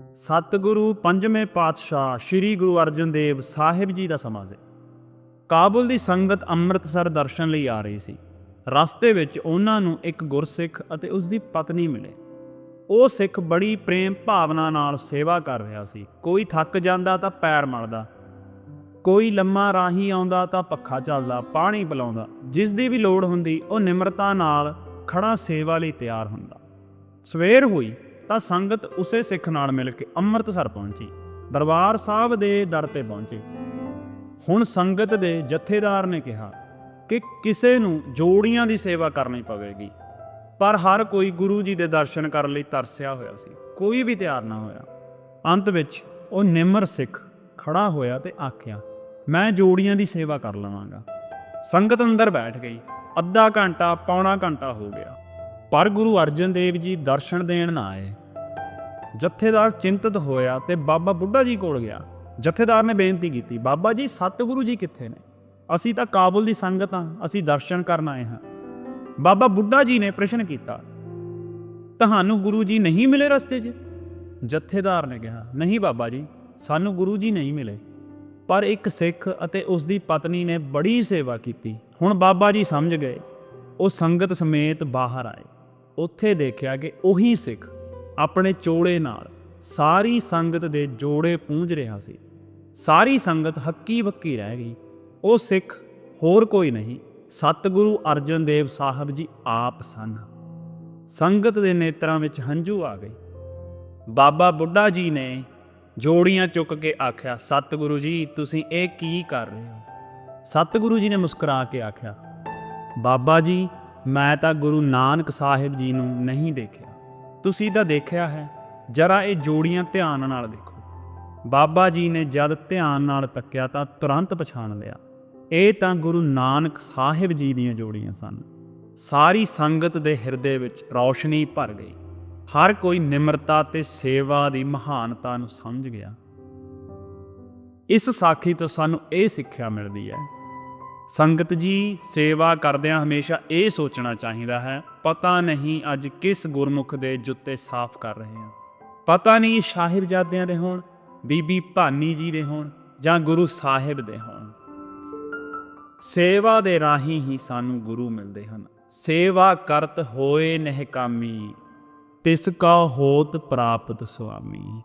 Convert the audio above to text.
ਸਤਿਗੁਰੂ ਪੰਜਵੇਂ ਪਾਤਸ਼ਾਹ ਸ੍ਰੀ ਗੁਰੂ ਅਰਜਨ ਦੇਵ ਸਾਹਿਬ ਜੀ ਦਾ ਸਮਾਂ ਸੀ। ਕਾਬੁਲ ਦੀ ਸੰਗਤ ਅੰਮ੍ਰਿਤਸਰ ਦਰਸ਼ਨ ਲਈ ਆ ਰਹੀ ਸੀ। ਰਸਤੇ ਵਿੱਚ ਉਹਨਾਂ ਨੂੰ ਇੱਕ ਗੁਰਸਿੱਖ ਅਤੇ ਉਸ ਦੀ ਪਤਨੀ ਮਿਲੇ। ਉਹ ਸਿੱਖ ਬੜੀ ਪ੍ਰੇਮ ਭਾਵਨਾ ਨਾਲ ਸੇਵਾ ਕਰ ਰਿਹਾ ਸੀ। ਕੋਈ ਥੱਕ ਜਾਂਦਾ ਤਾਂ ਪੈਰ ਮਲਦਾ, ਕੋਈ ਲੰਮਾ ਰਾਹੀ ਆਉਂਦਾ ਤਾਂ ਪੱਖਾ ਚੱਲਦਾ, ਪਾਣੀ ਪਿਲਾਉਂਦਾ। ਜਿਸ ਦੀ ਵੀ ਲੋੜ ਹੁੰਦੀ, ਉਹ ਨਿਮਰਤਾ ਨਾਲ ਖੜਾ ਸੇਵਾ ਲਈ ਤਿਆਰ ਹੁੰਦਾ। ਸਵੇਰ ਹੋਈ ਤਾਂ ਸੰਗਤ ਉਸੇ ਸਿੱਖ ਨਾਲ ਮਿਲ ਕੇ ਅੰਮ੍ਰਿਤਸਰ ਪਹੁੰਚੀ। ਦਰਬਾਰ ਸਾਹਿਬ ਦੇ ਦਰ ਤੇ ਪਹੁੰਚੀ। ਹੁਣ ਸੰਗਤ ਦੇ ਜਥੇਦਾਰ ਨੇ ਕਿਹਾ ਕਿ ਕਿਸੇ ਨੂੰ ਜੋੜੀਆਂ ਦੀ ਸੇਵਾ ਕਰਨੀ ਪਵੇਗੀ। ਪਰ ਹਰ ਕੋਈ ਗੁਰੂ ਜੀ ਦੇ ਦਰਸ਼ਨ ਕਰਨ ਲਈ ਤਰਸਿਆ ਹੋਇਆ ਸੀ। ਕੋਈ ਵੀ ਤਿਆਰ ਨਾ ਹੋਇਆ। ਅੰਤ ਵਿੱਚ ਉਹ ਨਿਮਰ ਸਿੱਖ ਖੜਾ ਹੋਇਆ ਤੇ ਆਖਿਆ, ਮੈਂ ਜੋੜੀਆਂ ਦੀ ਸੇਵਾ ਕਰ ਲਵਾਂਗਾ। ਸੰਗਤ ਅੰਦਰ ਬੈਠ ਗਈ। ਅੱਧਾ ਘੰਟਾ, ਪੌਣਾ ਘੰਟਾ ਹੋ ਗਿਆ। ਪਰ ਗੁਰੂ ਅਰਜਨ ਦੇਵ ਜੀ ਦਰਸ਼ਨ ਦੇਣ ਨਾ ਆਏ। ਜਥੇਦਾਰ ਚਿੰਤਤ ਹੋਇਆ ਤੇ ਬਾਬਾ ਬੁੱਢਾ ਜੀ ਕੋਲ ਗਿਆ। ਜਥੇਦਾਰ ਨੇ ਬੇਨਤੀ ਕੀਤੀ, ਬਾਬਾ ਜੀ, ਸਤਿਗੁਰੂ ਜੀ ਕਿੱਥੇ ਨੇ? ਅਸੀਂ ਤਾਂ ਕਾਬੁਲ ਦੀ ਸੰਗਤ ਹਾਂ, ਅਸੀਂ ਦਰਸ਼ਨ ਕਰਨ ਆਏ ਹਾਂ। ਬਾਬਾ ਬੁੱਢਾ ਜੀ ਨੇ ਪ੍ਰਸ਼ਨ ਕੀਤਾ, ਤੁਹਾਨੂੰ ਗੁਰੂ ਜੀ ਨਹੀਂ ਮਿਲੇ ਰਸਤੇ 'ਚ? ਜਥੇਦਾਰ ਨੇ ਕਿਹਾ, ਨਹੀਂ ਬਾਬਾ ਜੀ, ਸਾਨੂੰ ਗੁਰੂ ਜੀ ਨਹੀਂ ਮਿਲੇ। ਪਰ ਇੱਕ ਸਿੱਖ ਅਤੇ ਉਸ ਦੀ ਪਤਨੀ ਨੇ ਬੜੀ ਸੇਵਾ ਕੀਤੀ। ਹੁਣ ਬਾਬਾ ਜੀ ਸਮਝ ਗਏ, ਉਹ ਸੰਗਤ ਸਮੇਤ ਬਾਹਰ ਆਏ। ਉੱਥੇ ਦੇਖਿਆ ਕਿ ਉਹੀ ਸਿੱਖ ਆਪਣੇ ਚੋਲੇ ਨਾਲ ਸਾਰੀ ਸੰਗਤ ਦੇ ਜੋੜੇ ਪੂੰਝ ਰਿਹਾ ਸੀ। ਸਾਰੀ ਸੰਗਤ ਹੱਕੀ ਬੱਕੀ ਰਹਿ ਗਈ। ਉਹ ਸਿੱਖ ਹੋਰ ਕੋਈ ਨਹੀਂ, ਸਤਿਗੁਰੂ ਅਰਜਨ ਦੇਵ ਸਾਹਿਬ ਜੀ ਆਪ ਸਨ। ਸੰਗਤ ਦੇ ਨੇਤਰਾਂ ਵਿੱਚ ਹੰਝੂ ਆ ਗਏ। ਬਾਬਾ ਬੁੱਢਾ ਜੀ ਨੇ ਜੋੜੀਆਂ ਚੁੱਕ ਕੇ ਆਖਿਆ, ਸਤਿਗੁਰੂ ਜੀ, ਤੁਸੀਂ ਇਹ ਕੀ ਕਰ ਰਹੇ ਹੋ? ਸਤਿਗੁਰੂ ਜੀ ਨੇ ਮੁਸਕਰਾ ਕੇ ਆਖਿਆ, ਬਾਬਾ ਜੀ, ਮੈਂ ਤਾਂ ਗੁਰੂ ਨਾਨਕ ਸਾਹਿਬ ਜੀ ਨੂੰ ਨਹੀਂ ਦੇਖਿਆ। ਤੁਸੀਂ ਤਾਂ ਦੇਖਿਆ ਹੈ, ਜਰਾ ਇਹ ਜੋੜੀਆਂ ਧਿਆਨ ਨਾਲ ਦੇਖੋ। ਬਾਬਾ ਜੀ ਨੇ ਜਦ ਧਿਆਨ ਨਾਲ ਤੱਕਿਆ ਤਾਂ ਤੁਰੰਤ ਪਛਾਣ ਲਿਆ। ਇਹ ਤਾਂ ਗੁਰੂ ਨਾਨਕ ਸਾਹਿਬ ਜੀ ਦੀਆਂ ਜੋੜੀਆਂ ਸਨ। ਸਾਰੀ ਸੰਗਤ ਦੇ ਹਿਰਦੇ ਵਿੱਚ ਰੌਸ਼ਨੀ ਭਰ ਗਈ। ਹਰ ਕੋਈ ਨਿਮਰਤਾ ਤੇ ਸੇਵਾ ਦੀ ਮਹਾਨਤਾ ਨੂੰ ਸਮਝ ਗਿਆ। ਇਸ ਸਾਖੀ ਤੋਂ ਸਾਨੂੰ ਇਹ ਸਿੱਖਿਆ ਮਿਲਦੀ ਹੈ ਸੰਗਤ ਜੀ ਸੇਵਾ ਕਰਦਿਆਂ ਹਮੇਸ਼ਾ ਇਹ ਸੋਚਣਾ ਚਾਹੀਦਾ ਹੈ, ਪਤਾ ਨਹੀਂ ਅੱਜ ਕਿਸ ਗੁਰਮੁਖ ਦੇ ਜੁੱਤੇ ਸਾਫ਼ ਕਰ ਰਹੇ ਹਾਂ। ਪਤਾ ਨਹੀਂ ਸਾਹਿਬਜ਼ਾਦਿਆਂ ਦੇ ਹੋਣ, ਬੀਬੀ ਭਾਨੀ ਜੀ ਦੇ ਹੋਣ ਜਾਂ ਗੁਰੂ ਸਾਹਿਬ ਦੇ ਹੋਣ। ਸੇਵਾ ਦੇ ਰਾਹੀਂ ਹੀ ਸਾਨੂੰ ਗੁਰੂ ਮਿਲਦੇ ਹਨ। ਸੇਵਾ ਕਰਤ ਹੋਏ ਨਹਿਕਾਮੀ ਤਿਸ ਕਾ ਹੋਤ ਪ੍ਰਾਪਤ ਸੁਆਮੀ।